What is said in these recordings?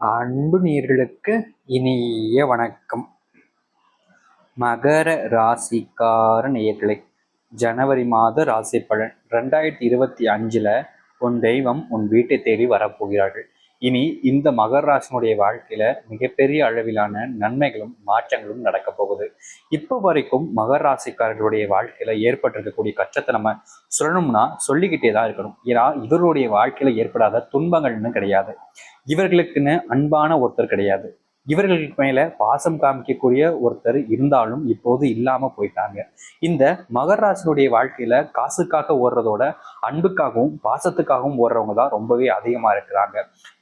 அன்பு நேர்களுக்கு இனிய வணக்கம். மகர ராசிக்கார நேயர்களை ஜனவரி மாத ராசி பலன் ரெண்டாயிரத்தி இருபத்தி அஞ்சில் உன் தெய்வம் உன் வீட்டை தேடி வரப்போகிறார்கள். இனி இந்த மகர ராசினுடைய வாழ்க்கையில மிகப்பெரிய அளவிலான நன்மைகளும் மாற்றங்களும் நடக்க போகுது. இப்போ வரைக்கும் மகர ராசிக்காரர்களுடைய வாழ்க்கையில ஏற்பட்டிருக்கக்கூடிய கஷ்டத்தை நம்ம சொல்லணும்னா சொல்லிக்கிட்டே தான் இருக்கணும். ஏன்னா இவர்களுடைய வாழ்க்கையில ஏற்படாத துன்பங்கள்னு கிடையாது. இவர்களுக்குன்னு அன்பான ஒருத்தர் கிடையாது. இவர்களுக்கு மேலே பாசம் காமிக்கக்கூடிய ஒருத்தர் இருந்தாலும் இப்போது இல்லாமல் போயிட்டாங்க. இந்த மகராசனுடைய வாழ்க்கையில் காசுக்காக ஓடுறதோட அன்புக்காகவும் பாசத்துக்காகவும் ஓடுறவங்க தான் ரொம்பவே அதிகமாக இருக்கிறாங்க.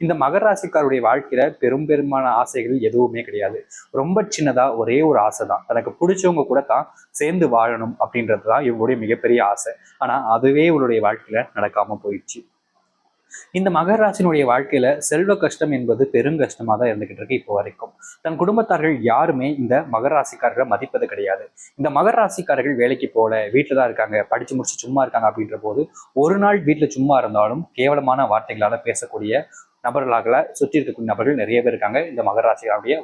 இந்த மகராசிக்காருடைய வாழ்க்கையில் பெரும் பெருமான ஆசைகள் எதுவுமே கிடையாது. ரொம்ப சின்னதாக ஒரே ஒரு ஆசை தான். தனக்கு பிடிச்சவங்க கூட தான் சேர்ந்து வாழணும் அப்படின்றது தான் இவங்களுடைய மிகப்பெரிய ஆசை. ஆனால் அதுவே இவருடைய வாழ்க்கையில் நடக்காமல் போயிடுச்சு. இந்த மகர ராசினுடைய வாழ்க்கையில செல்வ கஷ்டம் என்பது பெருங்கஷ்டமா தான் இருந்துகிட்டு இருக்கு இப்போ வரைக்கும். தன் குடும்பத்தார்கள் யாருமே இந்த மகர ராசிக்காரர்களை மதிப்பது கிடையாது. இந்த மகர ராசிக்காரர்கள் வேலைக்கு போல வீட்டில் தான் இருக்காங்க படிச்சு முடிச்சு சும்மா இருக்காங்க அப்படின்ற போது ஒரு நாள் வீட்டில் சும்மா இருந்தாலும் கேவலமான வார்த்தைகளால பேசக்கூடிய நபர்களாக சுற்றி இருக்கக்கூடிய நபர்கள் நிறைய பேர் இருக்காங்க இந்த மகர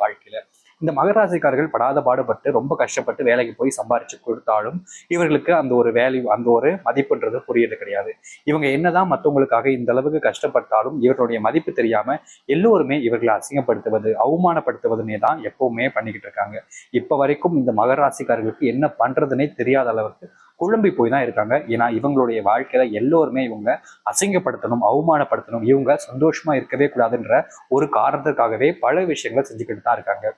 வாழ்க்கையில. இந்த மகராசிக்காரர்கள் படாத பாடுபட்டு ரொம்ப கஷ்டப்பட்டு வேலைக்கு போய் சம்பாரிச்சு கொடுத்தாலும் இவர்களுக்கு அந்த ஒரு வேல்யூ அந்த ஒரு மதிப்புன்றது புரியறது கிடையாது. இவங்க என்னதான் மற்றவங்களுக்காக இந்த அளவுக்கு கஷ்டப்பட்டாலும் இவர்களுடைய மதிப்பு தெரியாம எல்லோருமே இவர்களை அசிங்கப்படுத்துவது அவமானப்படுத்துவதுனே தான் எப்பவுமே பண்ணிக்கிட்டு இருக்காங்க. இப்ப வரைக்கும் இந்த மகராசிக்காரர்களுக்கு என்ன பண்றதுனே தெரியாத அளவுக்கு குழம்பி போய் தான் இருக்காங்க. ஏன்னா இவங்களுடைய வாழ்க்கையில எல்லோருமே இவங்க அசிங்கப்படுத்தணும் அவமானப்படுத்தணும் இவங்க சந்தோஷமா இருக்கவே கூடாதுன்ற ஒரு காரணத்துக்காகவே பல விஷயங்களை செஞ்சுக்கிட்டு தான் இருக்காங்க.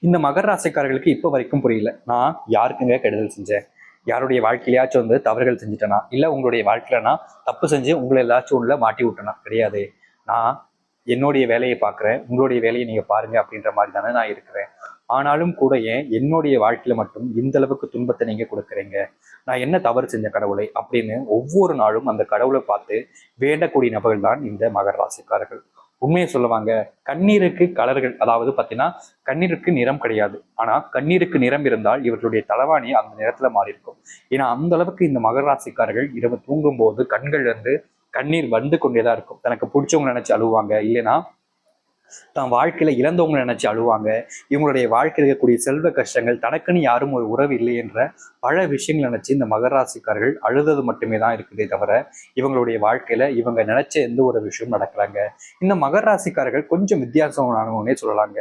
இந்த மகர ராசிக்காரர்களுக்கு இப்போ வரைக்கும் புரியல. நான் யாருக்குங்க கெடுதல் செஞ்சேன்? யாருடைய வாழ்க்கையிலேயாச்சும் வந்து தவறுகள் செஞ்சுட்டேனா? இல்லை உங்களுடைய வாழ்க்கையிலனா தப்பு செஞ்சு உங்களை ஏதாச்சும் உள்ள மாட்டி விட்டேனா? கிடையாது. நான் என்னுடைய வேலையை பார்க்குறேன் உங்களுடைய வேலையை நீங்கள் பாருங்க அப்படின்ற மாதிரி தானே நான் இருக்கிறேன். ஆனாலும் கூட ஏன் என்னுடைய வாழ்க்கையில மட்டும் இந்த அளவுக்கு துன்பத்தை நீங்க கொடுக்குறீங்க? நான் என்ன தவறு செஞ்ச கடவுளை? அப்படின்னு ஒவ்வொரு நாளும் அந்த கடவுளை பார்த்து வேண்டக்கூடிய நபர்கள் தான் இந்த மகர ராசிக்காரர்கள். உண்மையை சொல்லுவாங்க. கண்ணீருக்கு கலர்கள் அதாவது பார்த்தீங்கன்னா கண்ணீருக்கு நிறம் கிடையாது. ஆனால் கண்ணீருக்கு நிறம் இருந்தால் இவர்களுடைய தலைவாணி அந்த நிறத்தில் மாறி இருக்கும் ஏன்னா அந்த அளவுக்கு இந்த மகர ராசிக்காரர்கள் இரவு தூங்கும் போது கண்கள் வந்து கண்ணீர் வந்து கொண்டேதான் இருக்கும். தனக்கு பிடிச்சவங்க நினைச்சு அழுவாங்க. இல்லைன்னா தன் வாழ்க்கையில இழந்தவங்க நினைச்சு அழுவாங்க. இவங்களுடைய வாழ்க்கையில் இருக்கக்கூடிய செல்வ கஷ்டங்கள் தனக்குன்னு யாரும் ஒரு உறவு இல்லை என்ற பல விஷயங்கள் நினைச்சு இந்த மகராசிக்காரர்கள் அழுதது மட்டுமே தான் இருக்குதே தவிர இவங்களுடைய வாழ்க்கையில இவங்க நினைச்ச எந்த ஒரு விஷயம் நடக்கலாங்க. இந்த மகராசிக்காரர்கள் கொஞ்சம் வித்தியாசமானவங்கன்னே சொல்லலாங்க.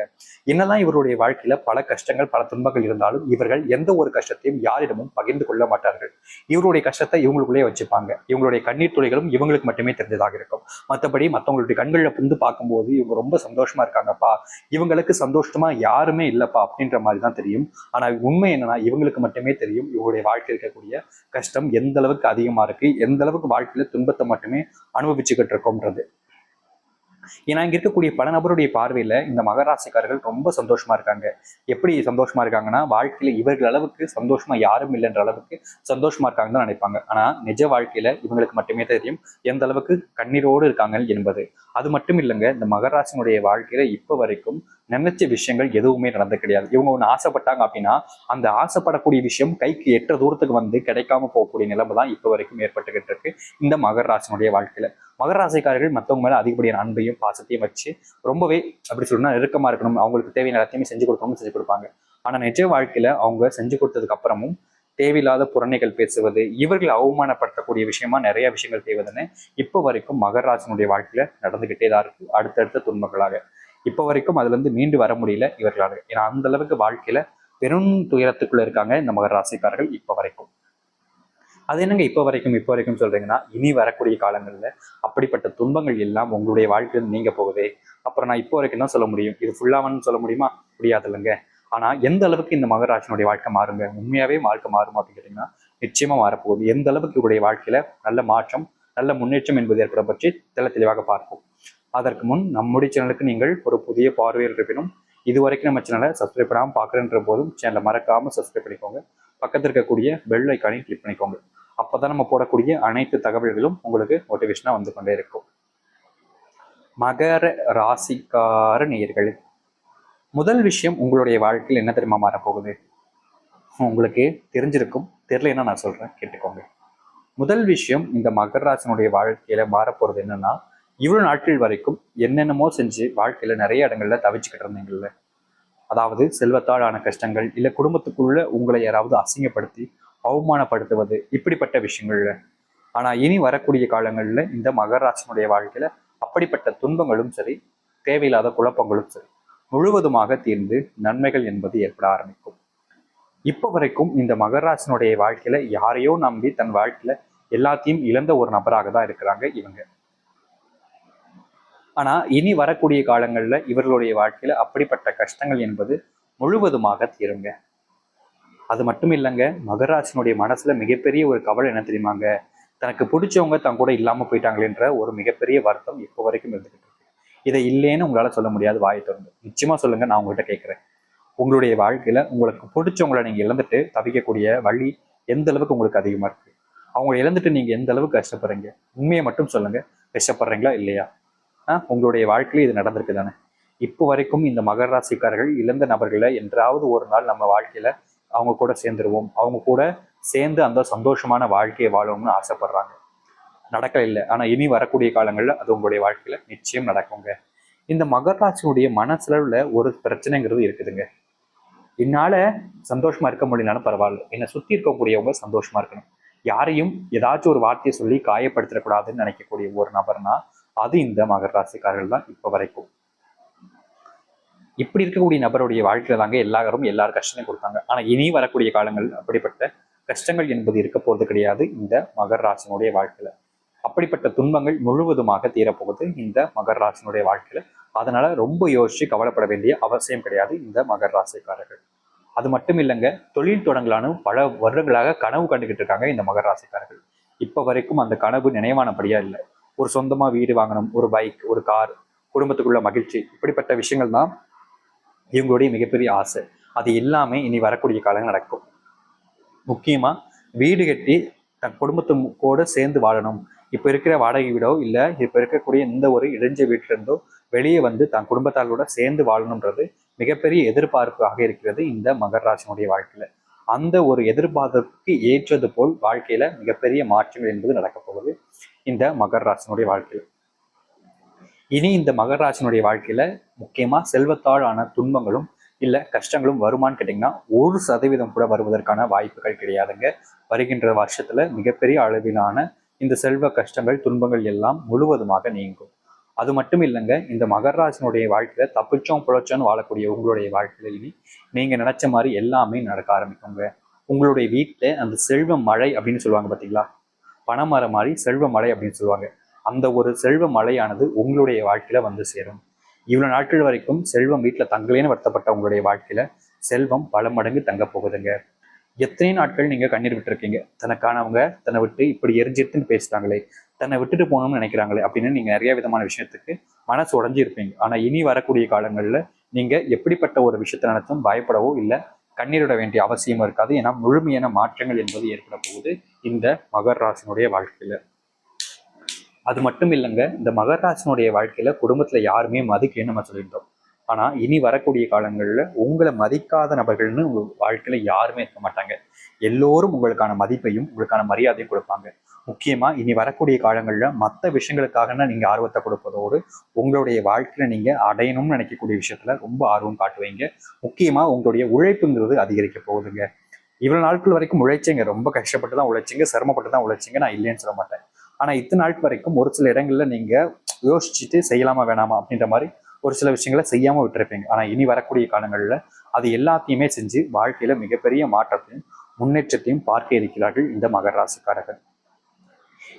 என்னதான் இவருடைய வாழ்க்கையில பல கஷ்டங்கள் பல துன்பங்கள் இருந்தாலும் இவர்கள் எந்த ஒரு கஷ்டத்தையும் யாரிடமும் பகிர்ந்து கொள்ள மாட்டார்கள். இவருடைய கஷ்டத்தை இவங்களுக்குள்ளே வச்சுப்பாங்க. இவங்களுடைய கண்ணீர் துளிகளும் இவங்களுக்கு மட்டுமே தெரிஞ்சதாக இருக்கும். மற்றபடி மற்றவங்களுடைய கண்களில் புந்து பார்க்கும்போது இவங்க ரொம்ப சந்தோஷம் சந்தோஷமா இருக்காங்கப்பா. இவங்களுக்கு சந்தோஷமா யாருமே இல்லப்பா அப்படின்ற மாதிரி தான் தெரியும். ஆனா உண்மை என்னன்னா இவங்களுக்கு மட்டுமே தெரியும். இவங்களுடைய வாழ்க்கை இருக்கக்கூடிய கஷ்டம் எந்த அளவுக்கு அதிகமா இருக்கு எந்த அளவுக்கு வாழ்க்கையில துன்பத்தை மட்டுமே அனுபவிச்சுக்கிட்டு இருக்கோம்ன்றது. ஏன்னா இங்க இருக்கக்கூடிய பல நபருடைய பார்வையில இந்த மகராசிக்காரர்கள் ரொம்ப சந்தோஷமா இருக்காங்க. எப்படி சந்தோஷமா இருக்காங்கன்னா வாழ்க்கையில இவர்கள் அளவுக்கு சந்தோஷமா யாரும் இல்லைன்ற அளவுக்கு சந்தோஷமா இருக்காங்கன்னு தான் நினைப்பாங்க. ஆனா நிஜ வாழ்க்கையில இவங்களுக்கு மட்டுமே தெரியும் எந்த அளவுக்கு கண்ணீரோடு இருக்காங்க என்பது. அது மட்டும் இல்லைங்க இந்த மகராசினுடைய வாழ்க்கையில இப்ப வரைக்கும் நினைச்ச விஷயங்கள் எதுவுமே நடந்து கிடையாது. இவங்க ஒன்று ஆசைப்பட்டாங்க அப்படின்னா அந்த ஆசைப்படக்கூடிய விஷயம் கைக்கு எட்ட தூரத்துக்கு வந்து கிடைக்காம போகக்கூடிய நிலைமை தான் இப்போ வரைக்கும் ஏற்பட்டுக்கிட்டு இருக்கு. இந்த மகர ராசினுடைய வாழ்க்கையில. மகர ராசிக்காரர்கள் மற்றவங்க மேலே அதிகப்படியான அன்பையும் பாசத்தையும் வச்சு ரொம்பவே அப்படி சொல்லணும்னா நெருக்கமாக இருக்கணும். அவங்களுக்கு தேவையான எல்லாத்தையுமே செஞ்சு கொடுக்கணும்னு செஞ்சு கொடுப்பாங்க. ஆனால் நிஜ வாழ்க்கையில அவங்க செஞ்சு கொடுத்ததுக்கு அப்புறமும் தேவையில்லாத புறணைகள் பேசுவது இவர்களை அவமானப்படுத்தக்கூடிய விஷயமா நிறைய விஷயங்கள் செய்வதுன்னு இப்போ வரைக்கும் மகராசனுடைய வாழ்க்கையில நடந்துகிட்டே தான் இருக்கு. அடுத்தடுத்த துன்பங்களாக. இப்போ வரைக்கும் அதுல இருந்து மீண்டு வர முடியல இவர்களால். ஏன்னா அந்த அளவுக்கு வாழ்க்கையில பெரும் துயரத்துக்குள்ள இருக்காங்க இந்த மகர ராசிக்காரர்கள் இப்போ வரைக்கும். அது என்னங்க இப்போ வரைக்கும் இப்போ வரைக்கும் சொல்றீங்கன்னா இனி வரக்கூடிய காலங்கள்ல அப்படிப்பட்ட துன்பங்கள் எல்லாம் உங்களுடைய வாழ்க்கையில நீங்க போகுதே அப்புறம் நான் இப்போ வரைக்கும் தான் சொல்ல முடியும்? இது ஃபுல்லாவன்னு சொல்ல முடியுமா? முடியாது இல்லைங்க ஆனா எந்த அளவுக்கு இந்த மகராசனுடைய வாழ்க்கை மாறுங்க? உண்மையாவே வாழ்க்கை மாறும் அப்படின்னு கேட்டிங்கன்னா நிச்சயமா மாறப்போகுது. எந்த அளவுக்கு இவருடைய வாழ்க்கையில நல்ல மாற்றம் நல்ல முன்னேற்றம் என்பது ஏற்பட பற்றி தெல தெளிவாக பார்ப்போம். அதற்கு முன் நம்முடைய சேனலுக்கு நீங்கள் ஒரு புதிய பார்வையில் இருப்பினும் இது வரைக்கும் நம்ம சேனலை சப்ஸ்கிரைப் பண்ணாமல் பார்க்குறன்ற போதும் சேனலை மறக்காமல் சப்ஸ்கிரைப் பண்ணிக்கோங்க. பக்கத்தில் இருக்கக்கூடிய பெல் ஐக்கானையும் கிளிக் பண்ணிக்கோங்க. அப்போ தான் நம்ம போடக்கூடிய அனைத்து தகவல்களும் உங்களுக்கு மோட்டிவேஷனாக வந்து கொண்டே இருக்கும். மகர ராசிக்கார நேயர்கள் முதல் விஷயம் உங்களுடைய வாழ்க்கையில் என்ன தெரியுமா மாறப்போகுது? உங்களுக்கு தெரிஞ்சிருக்கும் தெரியலன்னா நான் சொல்கிறேன் கேட்டுக்கோங்க. முதல் விஷயம் இந்த மகர ராசினுடைய வாழ்க்கையில் மாறப்போகிறது என்னன்னா இவ்வளோ நாட்கள் வரைக்கும் என்னென்னமோ செஞ்சு வாழ்க்கையில நிறைய இடங்கள்ல தவிச்சுக்கிட்டு இருந்தீங்கல்ல? அதாவது செல்வத்தால் ஆன கஷ்டங்கள் இல்லை குடும்பத்துக்குள்ள உங்களை யாராவது அசிங்கப்படுத்தி அவமானப்படுத்துவது இப்படிப்பட்ட விஷயங்கள்ல. ஆனா இனி வரக்கூடிய காலங்களில் இந்த மகராசனுடைய வாழ்க்கையில அப்படிப்பட்ட துன்பங்களும் சரி தேவையில்லாத குழப்பங்களும் சரி முழுவதுமாக தீர்ந்து நன்மைகள் என்பது ஏற்பட ஆரம்பிக்கும். இப்போ வரைக்கும் இந்த மகராசனுடைய வாழ்க்கையில யாரையோ நம்பி தன் வாழ்க்கையில எல்லாத்தையும் இழந்த ஒரு நபராக தான் இருக்கிறாங்க இவங்க. ஆனா இனி வரக்கூடிய காலங்கள்ல இவர்களுடைய வாழ்க்கையில அப்படிப்பட்ட கஷ்டங்கள் என்பது முழுவதுமாக தீருங்க. அது மட்டும் இல்லைங்க மகராசனுடைய மனசுல மிகப்பெரிய ஒரு கவலை என்ன தெரியுமாங்க? தனக்கு பிடிச்சவங்க தன் கூட இல்லாம போயிட்டாங்களேன்ற ஒரு மிகப்பெரிய வருத்தம் இப்போ வரைக்கும் இருந்துகிட்டு இருக்கு. இதை இல்லைன்னு உங்களால சொல்ல முடியாது வாயை திறந்து. நிச்சயமா சொல்லுங்க நான் உங்ககிட்ட கேட்கிறேன். உங்களுடைய வாழ்க்கையில உங்களுக்கு பிடிச்சவங்களை நீங்க இழந்துட்டு தவிக்கக்கூடிய வழி எந்த அளவுக்கு உங்களுக்கு அதிகமா இருக்கு? அவங்க இழந்துட்டு நீங்க எந்த அளவுக்கு கஷ்டப்படுறீங்க? உண்மையை மட்டும் சொல்லுங்க. கஷ்டப்படுறீங்களா இல்லையா? உங்களுடைய வாழ்க்கையில இது நடந்திருக்கு தானே? இப்போ வரைக்கும் இந்த மகர ராசிக்காரர்கள் இழந்த நபர்களை என்றாவது ஒரு நாள் நம்ம வாழ்க்கையில அவங்க கூட சேர்ந்துருவோம். அவங்க கூட சேர்ந்து அந்த சந்தோஷமான வாழ்க்கையை வாழணும்னு ஆசைப்படுறாங்க. நடக்கல இல்லை. ஆனால் இனி வரக்கூடிய காலங்களில் அது உங்களுடைய வாழ்க்கையில நிச்சயம் நடக்குங்க. இந்த மகர ராசினுடைய மனசளவில் ஒரு பிரச்சனைங்கிறது இருக்குதுங்க. என்னால சந்தோஷமா இருக்க முடியலனாலும் பரவாயில்ல. என்னை சுத்தி இருக்கக்கூடியவங்க சந்தோஷமா இருக்கணும். யாரையும் ஏதாச்சும் ஒரு வார்த்தையை சொல்லி காயப்படுத்திடக்கூடாதுன்னு நினைக்கக்கூடிய ஒரு நபர்னா அது இந்த மகர ராசிக்காரர்கள் தான் இப்போ வரைக்கும். இப்படி இருக்கக்கூடிய நபருடைய வாழ்க்கையில தாங்க எல்லாரும் எல்லாரும் கஷ்டத்தையும் கொடுத்தாங்க. ஆனா இனி வரக்கூடிய காலங்கள் அப்படிப்பட்ட கஷ்டங்கள் என்பது இருக்க போறது கிடையாது இந்த மகர ராசினுடைய வாழ்க்கையில. அப்படிப்பட்ட துன்பங்கள் முழுவதுமாக தீரப்போகுது இந்த மகர ராசினுடைய வாழ்க்கையில. அதனால ரொம்ப யோசிச்சு கவலைப்பட வேண்டிய அவசியம் கிடையாது இந்த மகர ராசிக்காரர்கள். அது மட்டும் இல்லைங்க தொழில் தொடங்கலானும் பல வருடங்களாக கனவு கண்டுகிட்டு இருக்காங்க இந்த மகர ராசிக்காரர்கள். இப்ப வரைக்கும் அந்த கனவு நினைவானபடியா இல்லை. ஒரு சொந்தமாக வீடு வாங்கணும் ஒரு பைக் ஒரு கார் குடும்பத்துக்குள்ள மகிழ்ச்சி இப்படிப்பட்ட விஷயங்கள் தான் இவங்களுடைய மிகப்பெரிய ஆசை. அது எல்லாமே இனி வரக்கூடிய காலங்கள் நடக்கும். முக்கியமாக வீடு கட்டி தன் குடும்பத்து கூட சேர்ந்து வாழணும். இப்போ இருக்கிற வாடகை வீடோ இல்லை இப்போ இருக்கக்கூடிய இந்த ஒரு இடைஞ்ச வீட்டிலிருந்தோ வெளியே வந்து தன் குடும்பத்தாரோட சேர்ந்து வாழணுன்றது மிகப்பெரிய எதிர்பார்ப்பாக இருக்கிறது இந்த மகர வாழ்க்கையில். அந்த ஒரு எதிர்பார்ப்புக்கு ஏற்றது போல் வாழ்க்கையில மிகப்பெரிய மாற்றங்கள் என்பது நடக்கப்போகுது இந்த மகர ராசினுடைய வாழ்க்கையில் இனி இந்த மகர ராசினுடைய வாழ்க்கையில முக்கியமா செல்வத்தாழான துன்பங்களும் இல்ல கஷ்டங்களும் வருமான்னு கேட்டீங்கன்னா ஒரு சதவீதம் கூட வருவதற்கான வாய்ப்புகள் கிடையாதுங்க. வருகின்ற வருஷத்துல மிகப்பெரிய அளவிலான இந்த செல்வ கஷ்டங்கள் துன்பங்கள் எல்லாம் முழுவதுமாக நீங்கும். அது மட்டும் இல்லைங்க இந்த மகர வாழ்க்கையில தப்பிச்சோம் புழைச்சோன்னு வாழக்கூடிய உங்களுடைய வாழ்க்கையில இனி நீங்க நினைச்ச மாதிரி எல்லாமே நடக்க ஆரம்பிக்குங்க. உங்களுடைய வீட்டுல அந்த செல்வ மழை அப்படின்னு சொல்லுவாங்க பாத்தீங்களா? பணமரம் மாறி செல்வ மலை அப்படின்னு சொல்லுவாங்க. அந்த ஒரு செல்வ மலையானது உங்களுடைய வாழ்க்கையில வந்து சேரும். இவ்வளோ நாட்கள் வரைக்கும் செல்வம் வீட்டுல தங்கலேன்னு வருத்தப்பட்ட உங்களுடைய வாழ்க்கையில செல்வம் பல மடங்கு தங்க போகுதுங்க. எத்தனை நாட்கள் நீங்க கண்ணீர் விட்டுருக்கீங்க? தனக்கானவங்க தன்னை விட்டு இப்படி எரிஞ்சிட்டுன்னு பேசுறாங்களே தன்னை விட்டுட்டு போகணும்னு நினைக்கிறாங்களே அப்படின்னு நீங்க நிறைய விதமான விஷயத்துக்கு மனசு உடஞ்சி இருப்பீங்க ஆனா இனி வரக்கூடிய காலங்கள்ல நீங்க எப்படிப்பட்ட ஒரு விஷயத்தை நினைச்சும் பயப்படவோ இல்லை கண்ணீரிட வேண்டிய அவசியமும் இருக்காது. ஏன்னா முழுமையான மாற்றங்கள் என்பது ஏற்பட போகுது இந்த மகர் ராசினுடைய வாழ்க்கையில. அது மட்டும் இல்லைங்க இந்த மகர் ராசினுடைய வாழ்க்கையில குடும்பத்துல யாருமே மதிக்கலன்னு நம்ம சொல்லியிருந்தோம். ஆனா இனி வரக்கூடிய காலங்கள்ல உங்களை மதிக்காத நபர்கள்னு உங்க வாழ்க்கையில யாருமே இருக்க மாட்டாங்க. எல்லோரும் உங்களுக்கான மதிப்பையும் உங்களுக்கான மரியாதையும் கொடுப்பாங்க. முக்கியமாக இனி வரக்கூடிய காலங்களில் மற்ற விஷயங்களுக்காக நீங்கள் ஆர்வத்தை கொடுப்பதோடு உங்களுடைய வாழ்க்கையில் நீங்கள் அடையணும்னு நினைக்கக்கூடிய விஷயத்தில் ரொம்ப ஆர்வம் காட்டுவீங்க. முக்கியமாக உங்களுடைய உழைப்புங்கிறது அதிகரிக்க போகுதுங்க. இவ்வளோ நாட்கள் வரைக்கும் உழைச்சிங்க. ரொம்ப கஷ்டப்பட்டு தான் உழைச்சிங்க. சிரமப்பட்டு தான் உழைச்சிங்க. நான் இல்லைன்னு சொல்ல மாட்டேன். ஆனால் இத்தனை நாட்கள் வரைக்கும் ஒரு சில இடங்களில் நீங்கள் யோசிச்சுட்டு செய்யலாமா வேணாமா அப்படின்ற மாதிரி ஒரு சில விஷயங்களை செய்யாமல் விட்டுருப்பீங்க. ஆனால் இனி வரக்கூடிய காலங்களில் அது எல்லாத்தையுமே செஞ்சு வாழ்க்கையில் மிகப்பெரிய மாற்றத்தையும் முன்னேற்றத்தையும் பார்க்க இருக்கிறார்கள் இந்த மகர ராசிக்காரர்கள்.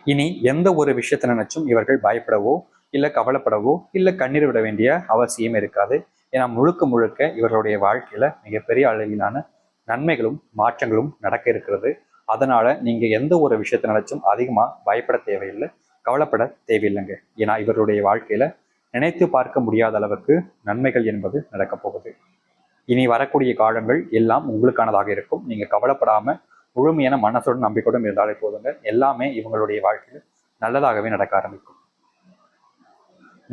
இனி எந்த ஒரு விஷயத்தை நினைச்சும் இவர்கள் பயப்படவோ இல்ல கவலைப்படவோ இல்ல கண்ணீர் விட வேண்டிய அவசியம் இருக்காது. ஏன்னா முழுக்க முழுக்க இவர்களுடைய வாழ்க்கையில மிகப்பெரிய அளவிலான நன்மைகளும் மாற்றங்களும் நடக்க இருக்கிறது. அதனால நீங்க எந்த ஒரு விஷயத்தை நினைச்சும் அதிகமா பயப்பட தேவையில்லை கவலைப்பட தேவையில்லைங்க. ஏன்னா இவருடைய வாழ்க்கையில நினைத்து பார்க்க முடியாத அளவுக்கு நன்மைகள் என்பது நடக்கப் போகுது. இனி வரக்கூடிய காலங்கள் எல்லாம் உங்களுக்கானதாக இருக்கும். நீங்க கவலைப்படாம முழுமையான மனசுடன் நம்பிக்கையோடும் இருந்தாலே போதுங்க. எல்லாமே இவங்களுடைய வாழ்க்கையில் நல்லதாகவே நடக்க ஆரம்பிக்கும்.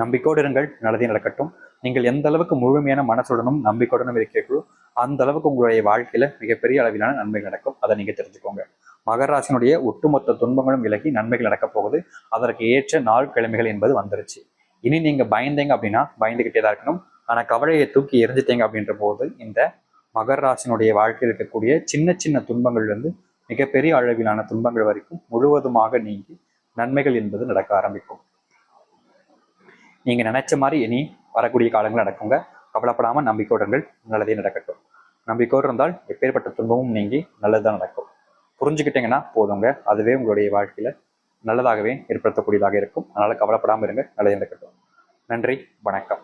நம்பிக்கையோடு இருங்கள் நல்லதே நடக்கட்டும். நீங்கள் எந்த அளவுக்கு முழுமையான மனசுடனும் நம்பிக்கையுடனும் இருக்கிறீர்களோ அந்த அளவுக்கு உங்களுடைய வாழ்க்கையில மிகப்பெரிய அளவிலான நன்மை நடக்கும். அதை நீங்க தெரிஞ்சுக்கோங்க. மகராசினுடைய ஒட்டுமொத்த துன்பங்களும் விலகி நன்மைகள் நடக்கப் போகுது. அதற்கு ஏற்ற நாள் கிழமைகள் என்பது வந்துருச்சு. இனி நீங்க பயந்தீங்க அப்படின்னா பயந்துகிட்டே தான் இருக்கணும். ஆனா கவலையை தூக்கி எரிஞ்சிட்டீங்க அப்படின்ற போது இந்த மகர் ராசினுடைய வாழ்க்கையில் இருக்கக்கூடிய சின்ன சின்ன துன்பங்கள்லிருந்து மிகப்பெரிய அளவிலான துன்பங்கள் வரைக்கும் முழுவதுமாக நீங்கி நன்மைகள் என்பது நடக்க ஆரம்பிக்கும். நீங்க நினைச்ச மாதிரி இனி வரக்கூடிய காலங்கள் நடக்குங்க. கவலைப்படாம நம்பிக்கையுடன்கள் நல்லதே நடக்கட்டும். நம்பிக்கையோடு இருந்தால் எப்பேற்பட்ட துன்பமும் நீங்கி நல்லதுதான் நடக்கும். புரிஞ்சுக்கிட்டீங்கன்னா போதுங்க. அதுவே உங்களுடைய வாழ்க்கையில நல்லதாகவே ஏற்படுத்தக்கூடியதாக இருக்கும். அதனால கவலைப்படாமல் இருங்க. நல்லதே நடக்கட்டும். நன்றி. வணக்கம்.